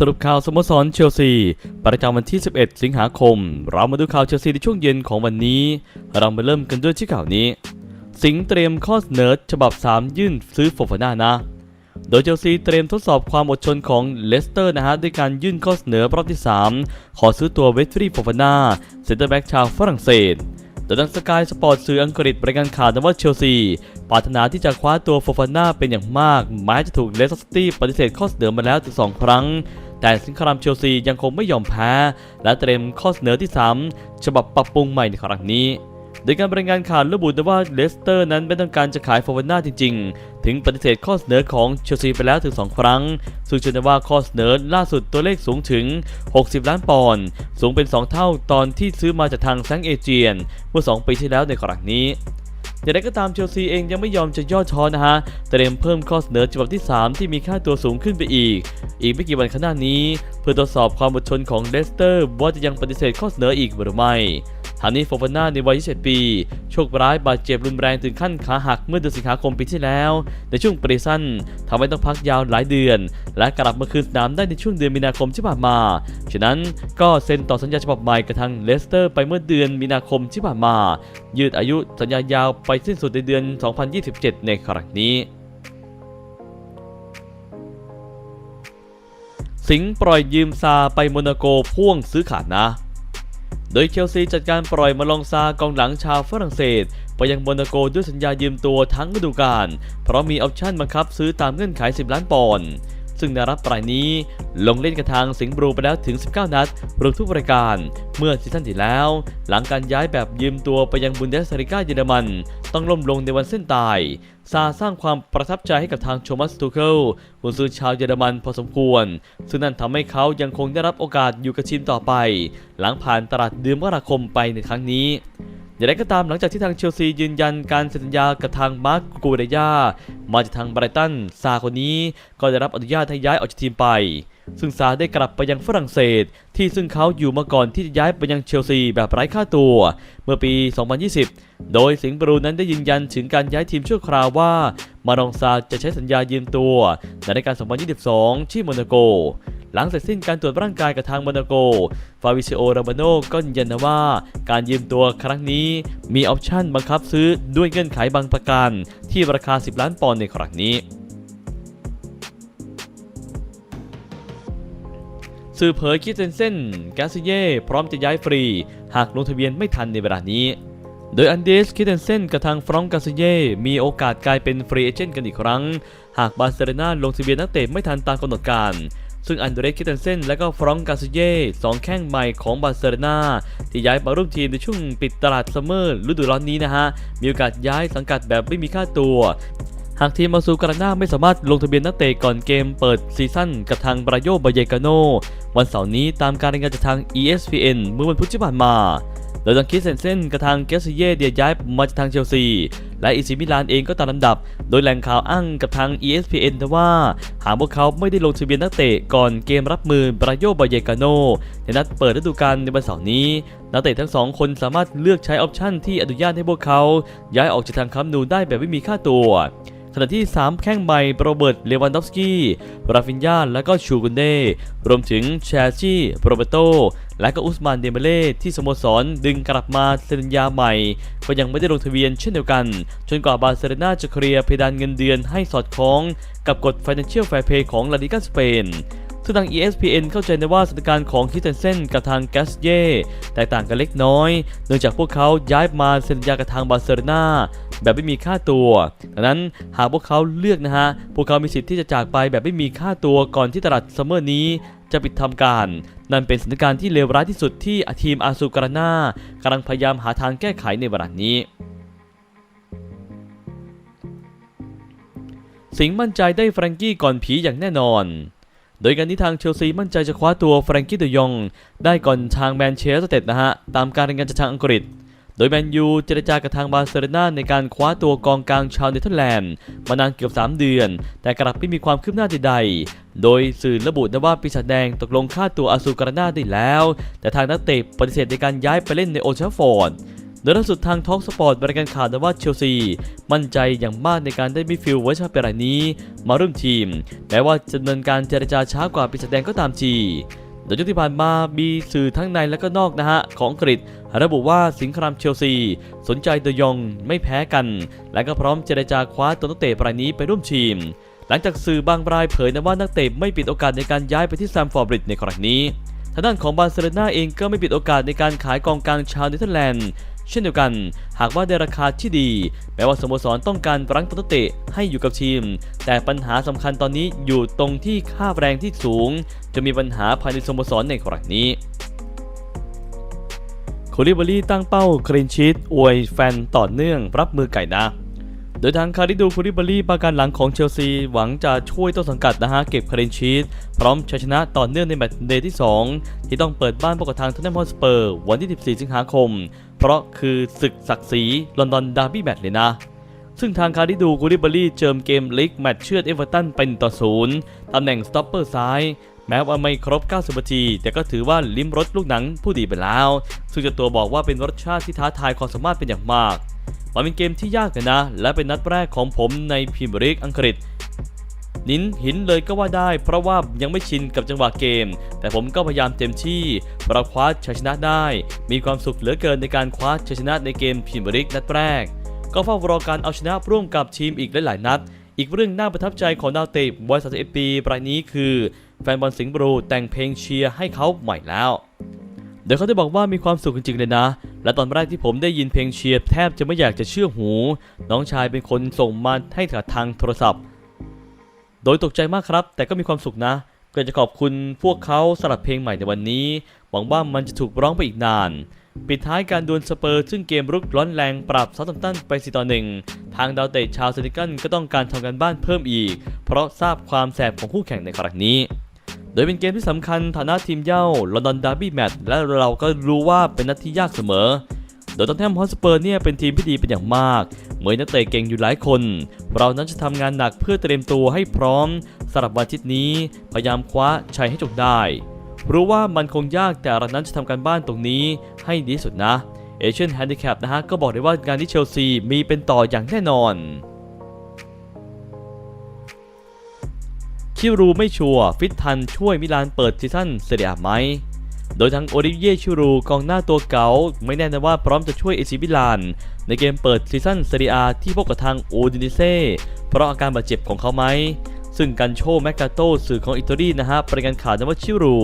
สรุปข่าวสโมสรเชลซี ประจำวันที่ 11 สิงหาคม เรามาดูข่าวเชลซีในช่วงเย็นของวันนี้ เรามาเริ่มกันด้วยที่ข่าวนี้ สิงเตรียมข้อเสนอฉบับ 3 ยื่นซื้อโฟฟาน่านะ โดยเชลซีเตรียมทดสอบความอดทนของเลสเตอร์นะฮะด้วยการยื่นข้อเสนอรอบที่ 3 ขอซื้อตัวเวสตรีโฟฟาน่าเซนเตอร์แบ็กชาวฝรั่งเศสโดยทางสกายสปอร์ตสื่ออังกฤษรายงานข่าวนว่าเชลซีปรารถนาที่จะคว้าตัวโฟฟาน่าเป็นอย่างมากแม้จะถูกเลสเตอร์ซิตี้ปฏิเสธข้อเสนอมาแล้วถึงสองครั้ง แต่สิงครามเชลซียังคงไม่ยอมแพ้ และเตรียมข้อเสนอที่ 3 ฉบับปรับปรุงใหม่ในครั้งนี้ โดยการรายงานข่าวระบุว่าเลสเตอร์นั้นไม่ต้องการจะขายโฟฟาน่าจริง ๆ ถึงปฏิเสธข้อเสนอของเชลซีไปแล้วถึง 2 ครั้ง ซึ่งเชื่อว่าข้อเสนอล่าสุดตัวเลขสูงถึง 60 ล้านปอนด์ สูงเป็น 2 เท่าตอนที่ซื้อมาจากทางแซงเอเจียน เมื่อ 2 ปีที่แล้วในครั้งนี้ อย่างไรก็ตามเชลซีเองยังไม่ยอมจะย่อท้อนะฮะ เตรียมเพิ่มข้อเสนอฉบับที่ 3 ที่มีค่าตัวสูงขึ้นไปอีก อีกไม่กี่วันข้างหน้านี้ เพื่อตรวจสอบความอดทนของเลสเตอร์ว่าจะยังปฏิเสธข้อเสนออีกหรือไม่ ทางนี้โฟฟาน่าในวัย 27 ปี โชคร้ายบาดเจ็บรุนแรงถึงขั้นขาหักเมื่อเดือนสิงหาคมปีที่แล้ว ในช่วงปรีซันทำให้ต้องพักยาวหลายเดือน และกลับมาคืนสนามได้ในช่วงเดือนมีนาคมที่ผ่านมา ฉะนั้นก็เซ็นต่อสัญญาฉบับใหม่กับทางเลสเตอร์ไปเมื่อเดือนมีนาคมที่ผ่านมา ยืดอายุสัญญายาวไปสิ้นสุดในเดือน 2027 ในครั้งนี้สิงปล่อยยืมซาไปโมนาโกพ่วงซื้อขาดนะ โดยเชลซีจัดการปล่อยมาลองซากองหลังชาวฝรั่งเศส ไปยังโมนาโกด้วยสัญญายืมตัวทั้งฤดูกาลเพราะมีออปชั่นบังคับซื้อตามเงื่อนไข 10 ล้านปอนด์ ซึ่งนารับปลายนี้ลงเล่นกับทางสิงห์บลูไปแล้วถึง 19 นัดรวมทุกรายการ เมื่อซีซั่นที่แล้ว หลังการย้ายแบบยืมตัวไปยังบุนเดสลิก้าเยอรมัน ต้องล่มลงในวันเส้นตาย ซาสร้างความประทับใจให้กับทางโชมัสตูเคิลกุนซือชาวเยอรมันพอสมควร ซึ่งนั่นทำให้เขายังคงได้รับโอกาสอยู่กับทีมต่อไป หลังผ่านตลาดเดือนมกราคมไปในครั้งนี้ อย่างไรก็ตามหลังจากที่ทางเชลซียืนยันการเซ็นสัญญากับทางมาร์กกูเดย่ามาจากทางไบรตันซาคนนี้ก็ได้รับอนุญาตให้ย้ายออกจากทีมไป ซึ่งซาได้กลับไปยังฝรั่งเศส ที่ซึ่งเขาอยู่มาก่อนที่จะย้ายไปยังเชลซีแบบไร้ค่าตัว เมื่อปี 2020 โดยสิงห์บรูนั้นได้ยืนยันถึงการย้ายทีมชั่วคราวว่า มารองซาจะใช้สัญญายืมตัวในรายการ 2022 ที่โมนาโก หลังเสร็จสิ้นการตรวจร่างกายกับทางโมนาโก ฟาวิซิโอราบาโนก็ยืนยันว่า การยืมตัวครั้งนี้มีออปชั่นบังคับซื้อด้วยเงื่อนไขบางประการที่ราคา 10 ล้านปอนด์ในครั้งนี้ สื่อเผยคิดเซนเซนแกสเย่พร้อมจะย้ายฟรี หากลงทะเบียนไม่ทันในเวลานี้ โดยอันเดสคิดเซนเซนกับทางฟรองก์กาสเย่มีโอกาสกลายเป็นฟรีเอเจนต์กันอีกครั้ง หากบาร์เซโลนาลงทะเบียนนักเตะไม่ทันตามกำหนดการซึ่งอันเดรสคิดเซนเซนและก็ฟรองก์กาสเย่สองแข้งใหม่ของบาร์เซโลนาที่ย้ายมาร่วมทีมในช่วงปิดตลาดซัมเมอร์ฤดูร้อนนี้นะฮะ มีโอกาสย้ายสังกัดแบบไม่มีค่าตัว หากทีมมาซูกราน่าไม่สามารถลงทะเบียนนักเตะก่อนเกมเปิดซีซั่นกับทางบราโยบาเยกาโนวันเสาร์นี้ตามการรายงานจากทาง ESPN เมื่อวันพุธที่ผ่านมาโดยทางคิดเซนเซนกับทางเกสเย่เดียย้ายมาจากทางเชลซี และอิซิมิลานเองก็ตามลำดับ โดยแหล่งข่าวอ้างกับทาง ESPN นะว่า หากพวกเขาไม่ได้ลงทะเบียนนักเตะก่อนเกมรับมือบราโยบาเยกาโนในนัดเปิดฤดูกาลในวันเสาร์นี้ นักเตะทั้งสองคนสามารถเลือกใช้ออปชั่นที่อนุญาตให้พวกเขา ย้ายออกจากทางคัมนูได้แบบไม่มีค่าตัว ขณะที่ 3 แข้งใหม่โรเบิร์ต เลวันดอฟสกี้ ราฟินยาและก็ชูกุนเดรวมถึงแชชี่โรเบโต และก็อุสมานเดเมเล่ที่สโมสรดึงกลับมาเซ็นสัญญาใหม่ ก็ยังไม่ได้ลงทะเบียนเช่นเดียวกัน จนกว่าบาร์เซโลนาจะเคลียร์เพดานเงินเดือนให้สอดคล้องกับกฎ Financial Fair Play ของลาลิกาสเปนซึ่งทาง ESPN เข้าใจนว่าสถานการณ์ของคิสเทนเซนกับทางแกสเย่แตกต่างกันเล็กน้อย เนื่องจากพวกเขาย้ายมาเซ็นสัญญากับทางบาร์เซโลนา แบบไม่มีค่าตัวดังนั้นหากพวกเขาเลือกนะฮะพวกเขามีสิทธิ์ที่จะจากไปแบบไม่มีค่าตัวก่อนที่ตลาดซัมเมอร์นี้จะปิดทำการ นั่นเป็นสถานการณ์ที่เลวร้ายที่สุดที่ทีมอาซูการานากำลังพยายามหาทางแก้ไขในเวลานี้ สิงมั่นใจได้แฟรงกี้ก่อนผีอย่างแน่นอน โดยการนี้ทางเชลซีมั่นใจจะคว้าตัวแฟรงกี้เดยอง ได้ก่อนทางแมนเชสเตอร์นะฮะ ตามการรายงานจากทางอังกฤษ โดยแมนยูเจรจากับทางบาร์เซโลนาในการคว้าตัวกองกลางชาวเนเธอร์แลนด์มานานเกือบ 3 เดือน แต่กลับไม่มีความคืบหน้าใดๆ โดยสื่อระบุนะว่าปีศาจแดงตกลงค่าตัวอาซูการานาได้แล้ว แต่ทางนักเตะปฏิเสธในการย้ายไปเล่นในโอลด์แทราฟอร์ดโดยล่าสุดทางท a l k สปอร์ตบริการข่าวนะว่าเชลซี มั่นใจอย่างมากในการได้มิฟิลด์ไว้ชาเปรายนี้ มาร่วมทีมแม้ว่าจะดำเนินการเจรจาช้ากว่าปีแสดงก็ตามที โดยช่วงที่ผ่านมามีสื่อทั้งในและก็นอกนะฮะของอังกฤษ ระบุว่าสิงครามเชลซี สนใจเดยองไม่แพ้กัน และก็พร้อมเจรจาคว้าตัวนักเตะรายนี้ไปร่วมทีม หลังจากสื่อบางรายเผยนะว่านักเตะไม่ปิดโอกาสในการย้ายไปที่แซมฟอร์บริดจ์ในครั้งนี้ทางด้านของบาร์เซโลนาเองก็ไม่ปิดโอกาสในการขายกองกลางชาวเนเธอร์แลนด์ เช่นเดียวกัน หากว่าได้ราคาที่ดี แม้ว่าสโมสรต้องการรั้งตัวเตะให้อยู่กับทีม แต่ปัญหาสำคัญตอนนี้อยู่ตรงที่ค่าแรงที่สูง จะมีปัญหาภายในสโมสรในครั้งนี้โคลิบอรี่ตั้งเป้าคลินชีตอวยแฟนต่อเนื่องรับมือไก่นะ โดยทางคาริดูคูริบารีประการหลังของเชลซี หวังจะช่วยต้นสังกัดนะฮะเก็บคารินชีตพร้อมชัยชนะต่อเนื่องในแมตช์เดย์ที่ 2 ที่ต้องเปิดบ้านพบกับทางทันเนมฮอสเปอร์ วันที่ 14 สิงหาคม เพราะคือศึกศักดิ์ศรีลอนดอนดาร์บี้แมตช์เลยนะซึ่งทางคาริดูคูริบารีเจิมเกมลีกแมตช์เชือดเอเวอร์ตันเป็นต่อศูนย์ตำแหน่งสต็อปเปอร์ซ้าย แม้ว่าไม่ครบ 90 นาที แต่ก็ถือว่าลิ้มรสลูกหนังผู้ดีไปแล้ว ซึ่งเจ้าตัวบอกว่าเป็นรสชาติที่ท้าทายความสามารถเป็นอย่างมากมันเป็นเกมที่ยากเลยนะ และเป็นนัดแรกของผมในพรีเมียร์ลีกอังกฤษนินหินเลยก็ว่าได้ เพราะว่ายังไม่ชินกับจังหวะเกม แต่ผมก็พยายามเต็มที่เราคว้าชัยชนะได้ มีความสุขเหลือเกินในการคว้าชัยชนะในเกมพรีเมียร์ลีกนัดแรก ก็เฝ้ารอการเอาชนะร่วมกับทีมอีกหลายๆนัด อีกเรื่องน่าประทับใจของดาวเตะวัย31ปีรายนี้คือ แฟนบอลสิงห์บรูแต่งเพลงเชียร์ให้เขาใหม่แล้ว โดยเขาได้บอกว่ามีความสุขจริงๆเลยนะ และตอนแรกที่ผมได้ยินเพลงเชียร์แทบจะไม่อยากจะเชื่อหู น้องชายเป็นคนส่งมาให้กับทางโทรศัพท์ โดยตกใจมากครับ แต่ก็มีความสุขนะก็จะขอบคุณพวกเขาสำหรับเพลงใหม่ในวันนี้ หวังว่ามันจะถูกร้องไปอีกนาน ปิดท้ายการดวลสเปอร์ซึ่งเกมรุกร้อนแรงปรับเซาท์แฮมตันไป4ต่อ1ทางดาวเตะชาวเซนิกันก็ต้องการทำการบ้านเพิ่มอีก เพราะทราบความแสบของคู่แข่งในครั้งนี้ โดยเป็นเกมที่สำคัญฐานะทีมเย่าลอนดอนดาร์บี้แมตช์และเราก็รู้ว่าเป็นนัดที่ยากเสมอ โดยตอนแทมฮอสเปอร์เนี่ยเป็นทีมที่ดีเป็นอย่างมาก เหมือนนักเตะเก่งอยู่หลายคน เรานั้นจะทำงานหนักเพื่อเตรียมตัวให้พร้อมสำหรับวันทิตนี้ พยายามคว้าชัยให้จงได้ รู้ว่ามันคงยากแต่เรานั้นจะทำการบ้านตรงนี้ให้ดีสุดนะเอเชียนแฮนดิแคปนะฮะก็บอกได้ว่างานที่เชลซีมีเป็นต่ออย่างแน่นอน คิรูไม่ชัวร์ฟิตทันช่วยมิลานเปิดซีซั่นเซเรียไหม โดยทั้งโอลิเวียชิรูกองหน้าตัวเก๋าไม่แน่นะว่าพร้อมจะช่วยเอซิมิลาน ในเกมเปิดซีซั่นเซเรียที่พบกับทางโอดินิเซ่เพราะอาการบาดเจ็บของเขาไหมซึ่งกันโชแมกกาโตสื่อของอิตาลีนะฮะประกันข่าวนะว่าชิรู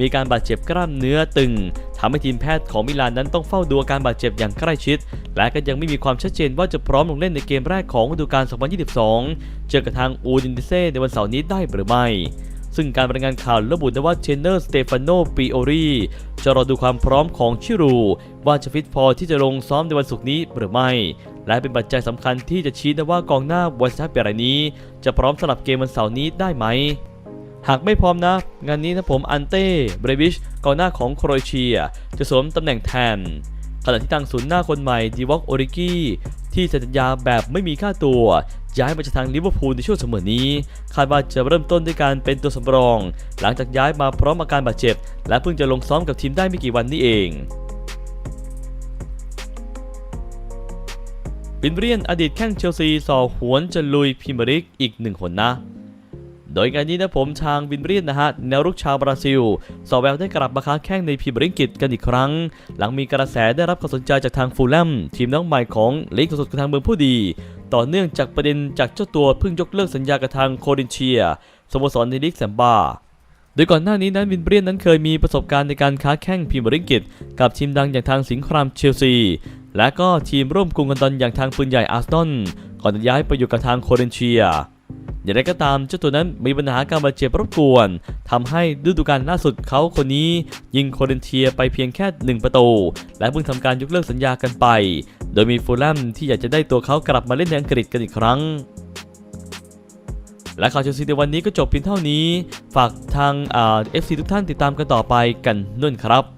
มีการบาดเจ็บกล้ามเนื้อตึง ทำให้ทีมแพทย์ของมิลานนั้นต้องเฝ้าดูอาการบาดเจ็บอย่างใกล้ชิด และก็ยังไม่มีความชัดเจนว่าจะพร้อมลงเล่นในเกมแรกของฤดูกาล 2022 เจอกับทางอูดินเซในวันเสาร์นี้ได้หรือไม่ซึ่งการรายงานข่าวระบุนะว่าเทรนเนอร์สเตฟานโนปิโอรีจะรอดูความพร้อมของชิรู ว่าจะฟิตพอที่จะลงซ้อมในวันศุกร์นี้หรือไม่ และเป็นปัจจัยสำคัญที่จะชี้นะว่ากองหน้าวันซับเปียรนี้ จะพร้อมสำหรับเกมวันเสาร์นี้ได้ไหม หากไม่พร้อมนะ งานนี้นะผมอันเต้เบรวิชกองหน้าของโครเอเชีย จะสวมตำแหน่งแทนขณะที่ทางศูนย์หน้าคนใหม่ดีวอกโอริกี้ที่เซ็นสัญญาแบบไม่มีค่าตัว ย้ายมาจากทางลิเวอร์พูลในช่วงเสมอนี้ คาดว่าจะเริ่มต้นด้วยการเป็นตัวสำรอง หลังจากย้ายมาพร้อมอาการบาดเจ็บ และเพิ่งจะลงซ้อมกับทีมได้ไม่กี่วันนี้เองบินเรียนอดีตแข้งเชลซีสอหวนจะลุยพรีเมียร์ลีกอีกหนึ่งคนนะ โดยงานนี้นะผมทางวินเรียนนะฮะแนวรุกชาวบราซิลสอแววได้กลับมาค้าแข้งในพรีเมียร์ลีกอังกฤษกันอีกครั้ง หลังมีกระแสได้รับความสนใจจากทางฟูลแลมทีมน้องใหม่ของลีกสดๆกับทางเมืองผู้ดี ต่อเนื่องจากประเด็นจากเจ้าตัวเพิ่งยกเลิกสัญญากับทางโคดินเชียสโมสรในลีกแซมบาโดยก่อนหน้านี้นั้นวินเบรียนนั้นเคยมีประสบการณ์ในการค้าแข่งพรีเมียร์ลีกอังกฤษกับทีมดังอย่างทางสิงห์ครามเชลซี และก็ทีมร่วมกรุงกันดอนอย่างทางปืนใหญ่อาร์เซนอลก่อนจะย้ายไปอยู่กับทางโคเรนเชีย อย่างไรก็ตามเจ้าตัวนั้นมีปัญหาการบาดเจ็บรบกวนทำให้ฤดูกาลล่าสุดเขาคนนี้ยิงโคเรนเทียไปเพียงแค่ 1 ประตู และเพิ่งทำการยกเลิกสัญญากันไป โดยมีฟูลแลมที่อยากจะได้ตัวเขากลับมาเล่นในอังกฤษกันอีกครั้ง และข่าวเชลซีในวันนี้ก็จบเพียงเท่านี้ ฝากทางเอ่า FC ทุกท่านติดตามกันต่อไปกันนุ่นครับ